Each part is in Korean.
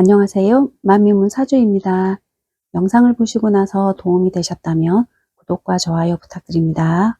안녕하세요. 만미문 사주입니다. 영상을 보시고 나서 도움이 되셨다면 구독과 좋아요 부탁드립니다.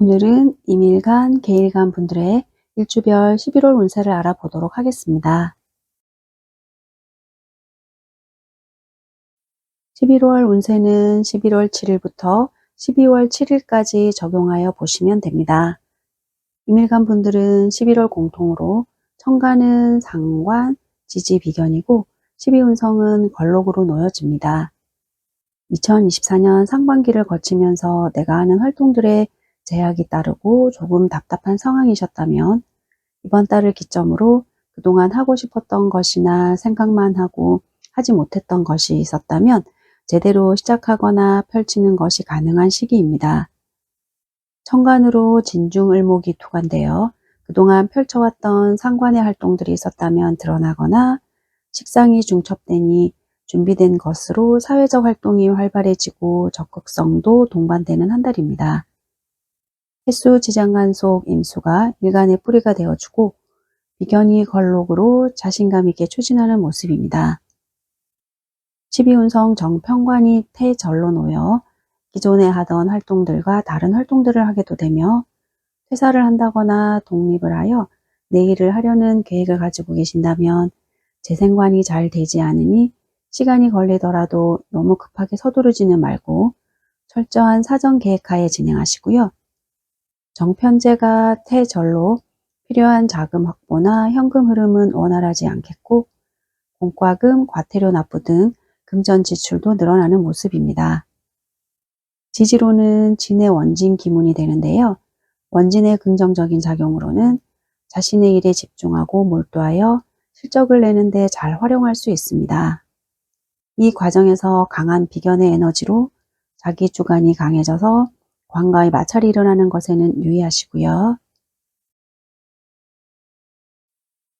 오늘은 임일간, 개일간 분들의 일주별 11월 운세를 알아보도록 하겠습니다. 11월 운세는 11월 7일부터 12월 7일까지 적용하여 보시면 됩니다. 임일간 분들은 11월 공통으로 천간은 상관, 지지 비견이고 12운성은 걸록으로 놓여집니다. 2024년 상반기를 거치면서 내가 하는 활동들에 제약이 따르고 조금 답답한 상황이셨다면 이번 달을 기점으로 그동안 하고 싶었던 것이나 생각만 하고 하지 못했던 것이 있었다면 제대로 시작하거나 펼치는 것이 가능한 시기입니다. 천간으로 진중을목이 투관되어 그동안 펼쳐왔던 상관의 활동들이 있었다면 드러나거나 식상이 중첩되니 준비된 것으로 사회적 활동이 활발해지고 적극성도 동반되는 한 달입니다. 횟수 지장간 속 임수가 일간의 뿌리가 되어주고 비견이 걸록으로 자신감 있게 추진하는 모습입니다. 12운성 정평관이 태절로 놓여 기존에 하던 활동들과 다른 활동들을 하게도 되며 퇴사를 한다거나 독립을 하여 내 일을 하려는 계획을 가지고 계신다면 재생관이 잘 되지 않으니 시간이 걸리더라도 너무 급하게 서두르지는 말고 철저한 사전 계획하에 진행하시고요. 정편제가 태절로 필요한 자금 확보나 현금 흐름은 원활하지 않겠고 공과금, 과태료 납부 등 금전 지출도 늘어나는 모습입니다. 지지로는 진의 원진 기문이 되는데요. 원진의 긍정적인 작용으로는 자신의 일에 집중하고 몰두하여 실적을 내는데 잘 활용할 수 있습니다. 이 과정에서 강한 비견의 에너지로 자기 주관이 강해져서 관과의 마찰이 일어나는 것에는 유의하시고요.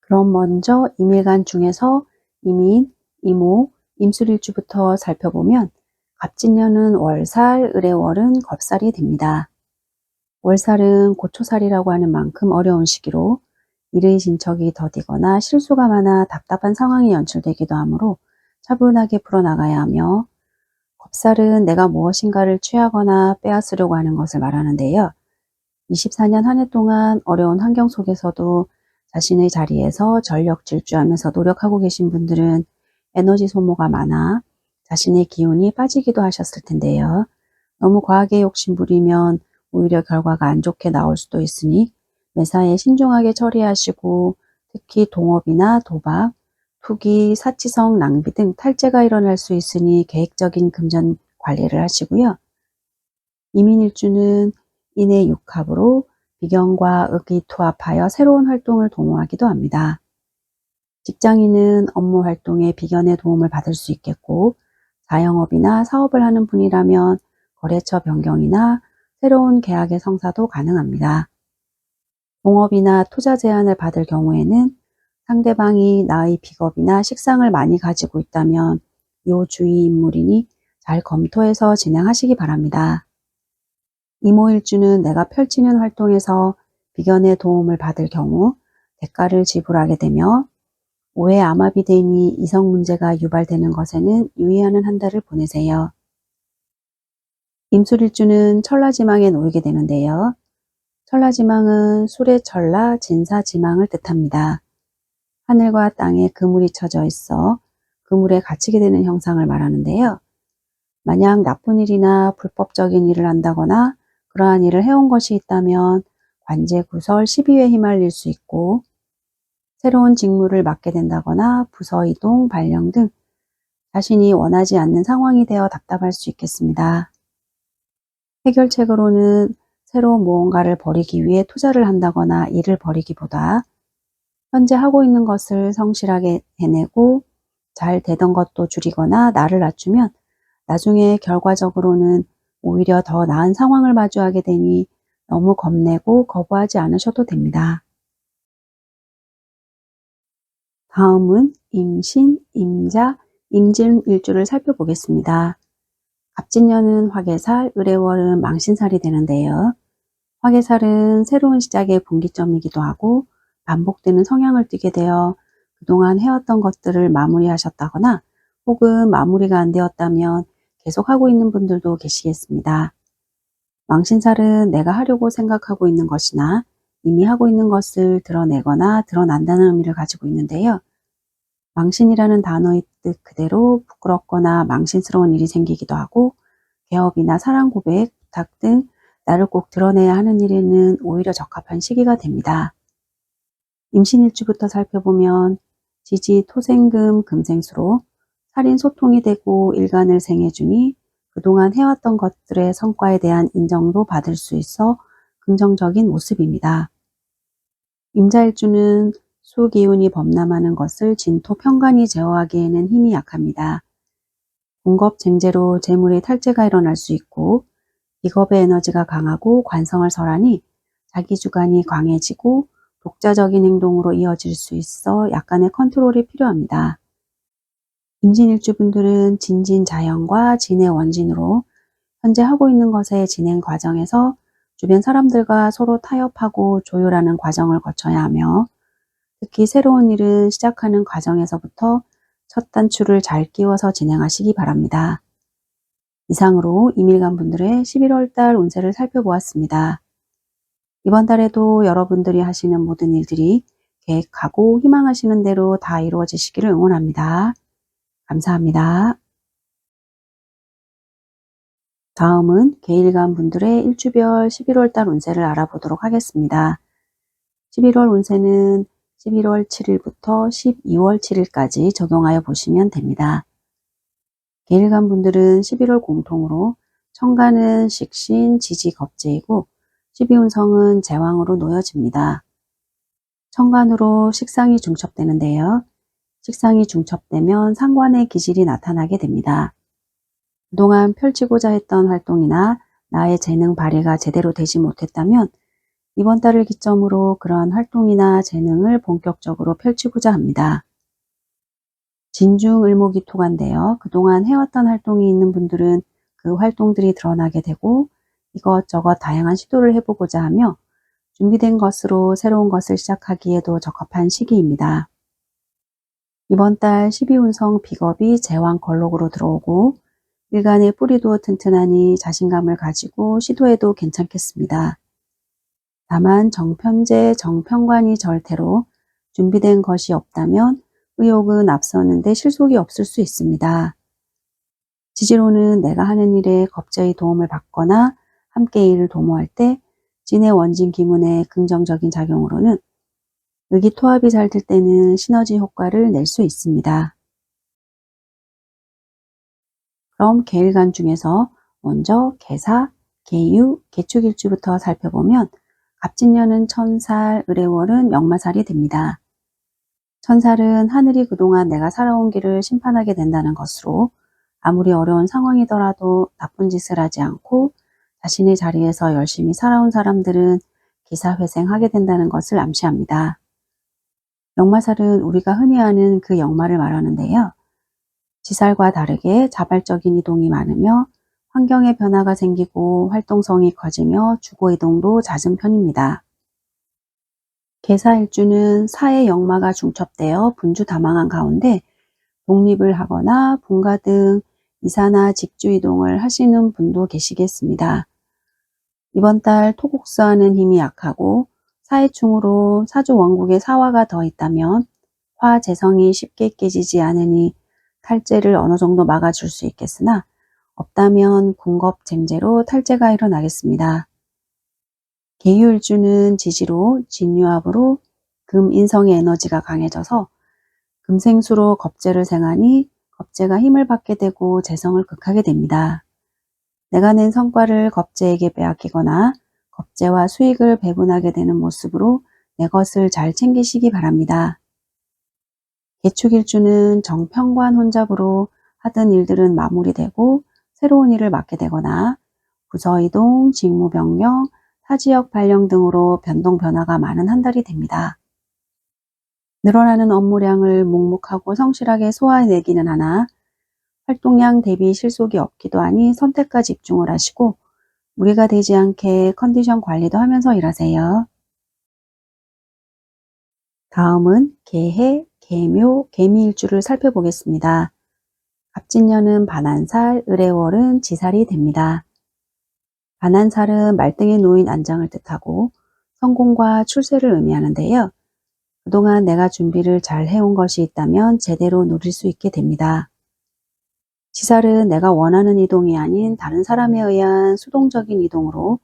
그럼 먼저 임일간 중에서 이민, 이모, 임술일주부터 살펴보면 갑진년은 월살, 을의 월은 겁살이 됩니다. 월살은 고초살이라고 하는 만큼 어려운 시기로 일의 진척이 더디거나 실수가 많아 답답한 상황이 연출되기도 하므로 차분하게 풀어나가야 하며 겁살은 내가 무엇인가를 취하거나 빼앗으려고 하는 것을 말하는데요. 24년 한 해 동안 어려운 환경 속에서도 자신의 자리에서 전력 질주하면서 노력하고 계신 분들은 에너지 소모가 많아 자신의 기운이 빠지기도 하셨을 텐데요. 너무 과하게 욕심부리면 오히려 결과가 안 좋게 나올 수도 있으니 매사에 신중하게 처리하시고 특히 동업이나 도박, 투기, 사치성, 낭비 등 탈재가 일어날 수 있으니 계획적인 금전 관리를 하시고요. 이민일주는 인의 육합으로 비경과 흑이 투합하여 새로운 활동을 도모하기도 합니다. 직장인은 업무 활동에 비견의 도움을 받을 수 있겠고 자영업이나 사업을 하는 분이라면 거래처 변경이나 새로운 계약의 성사도 가능합니다. 공업이나 투자 제안을 받을 경우에는 상대방이 나의 비겁이나 식상을 많이 가지고 있다면 요 주의 인물이니 잘 검토해서 진행하시기 바랍니다. 이모일주는 내가 펼치는 활동에서 비견의 도움을 받을 경우 대가를 지불하게 되며 오해 암압이 되니 이성 문제가 유발되는 것에는 유의하는 한 달을 보내세요. 임술일주는 천라지망에 놓이게 되는데요. 천라지망은 술의 천라, 진사지망을 뜻합니다. 하늘과 땅에 그물이 쳐져 있어 그물에 갇히게 되는 형상을 말하는데요. 만약 나쁜 일이나 불법적인 일을 한다거나 그러한 일을 해온 것이 있다면 관제 구설 12회 휘말릴 수 있고 새로운 직무를 맡게 된다거나 부서 이동, 발령 등 자신이 원하지 않는 상황이 되어 답답할 수 있겠습니다. 해결책으로는 새로운 무언가를 벌이기 위해 투자를 한다거나 일을 벌이기보다 현재 하고 있는 것을 성실하게 해내고 잘 되던 것도 줄이거나 나를 낮추면 나중에 결과적으로는 오히려 더 나은 상황을 마주하게 되니 너무 겁내고 거부하지 않으셔도 됩니다. 다음은 임신, 임자, 임진 일주를 살펴보겠습니다. 갑진년은 화계살, 을의월은 망신살이 되는데요. 화계살은 새로운 시작의 분기점이기도 하고 반복되는 성향을 띠게 되어 그동안 해왔던 것들을 마무리하셨다거나 혹은 마무리가 안 되었다면 계속 하고 있는 분들도 계시겠습니다. 망신살은 내가 하려고 생각하고 있는 것이나 이미 하고 있는 것을 드러내거나 드러난다는 의미를 가지고 있는데요. 망신이라는 단어의 뜻 그대로 부끄럽거나 망신스러운 일이 생기기도 하고 개업이나 사랑 고백, 부탁 등 나를 꼭 드러내야 하는 일에는 오히려 적합한 시기가 됩니다. 임신일주부터 살펴보면 지지 토생금 금생수로 살인 소통이 되고 일간을 생해주니 그동안 해왔던 것들의 성과에 대한 인정도 받을 수 있어 긍정적인 모습입니다. 임자일주는 수기운이 범람하는 것을 진토 평간이 제어하기에는 힘이 약합니다. 공겁쟁제로 재물의 탈제가 일어날 수 있고 비겁의 에너지가 강하고 관성을 설하니 자기 주관이 강해지고 독자적인 행동으로 이어질 수 있어 약간의 컨트롤이 필요합니다. 임진일주분들은 진진자연과 진의 원진으로 현재 하고 있는 것의 진행 과정에서 주변 사람들과 서로 타협하고 조율하는 과정을 거쳐야 하며 특히 새로운 일을 시작하는 과정에서부터 첫 단추를 잘 끼워서 진행하시기 바랍니다. 이상으로 이밀간 분들의 11월 달 운세를 살펴보았습니다. 이번 달에도 여러분들이 하시는 모든 일들이 계획하고 희망하시는 대로 다 이루어지시기를 응원합니다. 감사합니다. 다음은 개일간 분들의 일주별 11월 달 운세를 알아보도록 하겠습니다. 11월 운세는 11월 7일부터 12월 7일까지 적용하여 보시면 됩니다. 개일간 분들은 11월 공통으로 청가는 식신, 지지, 겁재이고 12운성은 제왕으로 놓여집니다. 청간으로 식상이 중첩되는데요. 식상이 중첩되면 상관의 기질이 나타나게 됩니다. 그동안 펼치고자 했던 활동이나 나의 재능 발휘가 제대로 되지 못했다면 이번 달을 기점으로 그러한 활동이나 재능을 본격적으로 펼치고자 합니다. 진중을목이 토간되어 그동안 해왔던 활동이 있는 분들은 그 활동들이 드러나게 되고 이것저것 다양한 시도를 해보고자 하며 준비된 것으로 새로운 것을 시작하기에도 적합한 시기입니다. 이번 달 12운성 비겁이 제왕 걸록으로 들어오고 일간의 뿌리도 튼튼하니 자신감을 가지고 시도해도 괜찮겠습니다. 다만 정편제 정평관이 절대로 준비된 것이 없다면 의욕은 앞서는데 실속이 없을 수 있습니다. 지지로는 내가 하는 일에 겁제의 도움을 받거나 함께 일을 도모할 때 진의 원진 기문의 긍정적인 작용으로는 의기투합이 잘 될 때는 시너지 효과를 낼 수 있습니다. 그럼 계일간 중에서 먼저 개사, 개유, 개축일주부터 살펴보면 갑진년은 천살, 의뢰월은 역마살이 됩니다. 천살은 하늘이 그동안 내가 살아온 길을 심판하게 된다는 것으로 아무리 어려운 상황이더라도 나쁜 짓을 하지 않고 자신의 자리에서 열심히 살아온 사람들은 기사회생하게 된다는 것을 암시합니다. 역마살은 우리가 흔히 아는 그 역마를 말하는데요. 지살과 다르게 자발적인 이동이 많으며 환경의 변화가 생기고 활동성이 커지며 주거 이동도 잦은 편입니다. 개사일주는 사의 역마가 중첩되어 분주 다망한 가운데 독립을 하거나 분가 등 이사나 직주 이동을 하시는 분도 계시겠습니다. 이번 달 토국수하는 힘이 약하고 사해충으로 사주 원국에 사화가 더 있다면 화 재성이 쉽게 깨지지 않으니 탈제를 어느 정도 막아줄 수 있겠으나 없다면 궁겁쟁제로 탈제가 일어나겠습니다. 계유일주는 지지로 진유합으로 금 인성의 에너지가 강해져서 금생수로 겁재를 생하니 겁재가 힘을 받게 되고 재성을 극하게 됩니다. 내가 낸 성과를 겁재에게 빼앗기거나 겁재와 수익을 배분하게 되는 모습으로 내 것을 잘 챙기시기 바랍니다. 개축일주는 정평관 혼잡으로 하던 일들은 마무리되고 새로운 일을 맡게 되거나 부서 이동, 직무 변경, 타지역 발령 등으로 변동 변화가 많은 한 달이 됩니다. 늘어나는 업무량을 묵묵하고 성실하게 소화해내기는 하나 활동량 대비 실속이 없기도 하니 선택과 집중을 하시고 무리가 되지 않게 컨디션 관리도 하면서 일하세요. 다음은 개해, 개묘, 개미일주를 살펴보겠습니다. 갑진년은 반한살, 을해월은 지살이 됩니다. 반한살은 말등에 놓인 안장을 뜻하고 성공과 출세를 의미하는데요. 그동안 내가 준비를 잘 해온 것이 있다면 제대로 누릴 수 있게 됩니다. 지살은 내가 원하는 이동이 아닌 다른 사람에 의한 수동적인 이동으로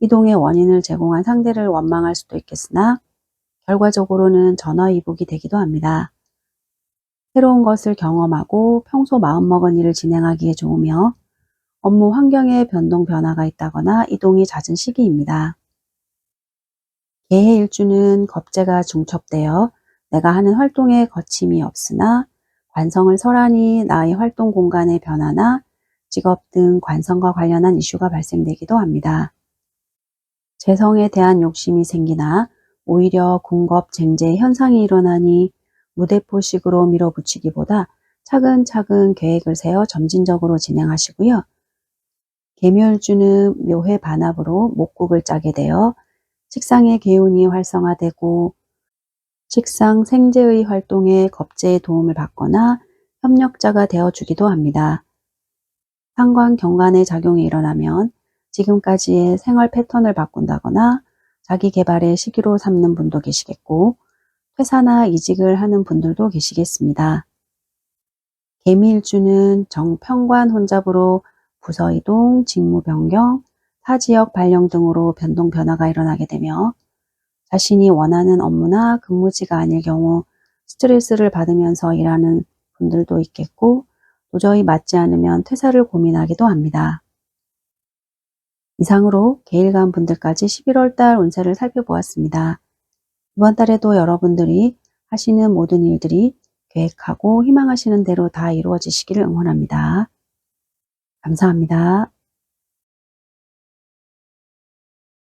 이동의 원인을 제공한 상대를 원망할 수도 있겠으나 결과적으로는 전화위복이 되기도 합니다. 새로운 것을 경험하고 평소 마음먹은 일을 진행하기에 좋으며 업무 환경에 변동 변화가 있다거나 이동이 잦은 시기입니다. 개해 일주는 겁재가 중첩되어 내가 하는 활동에 거침이 없으나 관성을 설하니 나의 활동 공간의 변화나 직업 등 관성과 관련한 이슈가 발생되기도 합니다. 재성에 대한 욕심이 생기나 오히려 궁겁 쟁제 현상이 일어나니 무대포식으로 밀어붙이기보다 차근차근 계획을 세워 점진적으로 진행하시고요. 개묘일주는 묘회 반합으로 목국을 짜게 되어 식상의 개운이 활성화되고 식상 생재의 활동에 겁재의 도움을 받거나 협력자가 되어주기도 합니다. 상관 경관의 작용이 일어나면 지금까지의 생활 패턴을 바꾼다거나 자기 개발의 시기로 삼는 분도 계시겠고 퇴사나 이직을 하는 분들도 계시겠습니다. 개미일주는 정평관 혼잡으로 부서 이동, 직무 변경, 타지역 발령 등으로 변동 변화가 일어나게 되며 자신이 원하는 업무나 근무지가 아닐 경우 스트레스를 받으면서 일하는 분들도 있겠고 도저히 맞지 않으면 퇴사를 고민하기도 합니다. 이상으로 개일간 분들까지 11월 달 운세를 살펴보았습니다. 이번 달에도 여러분들이 하시는 모든 일들이 계획하고 희망하시는 대로 다 이루어지시기를 응원합니다. 감사합니다.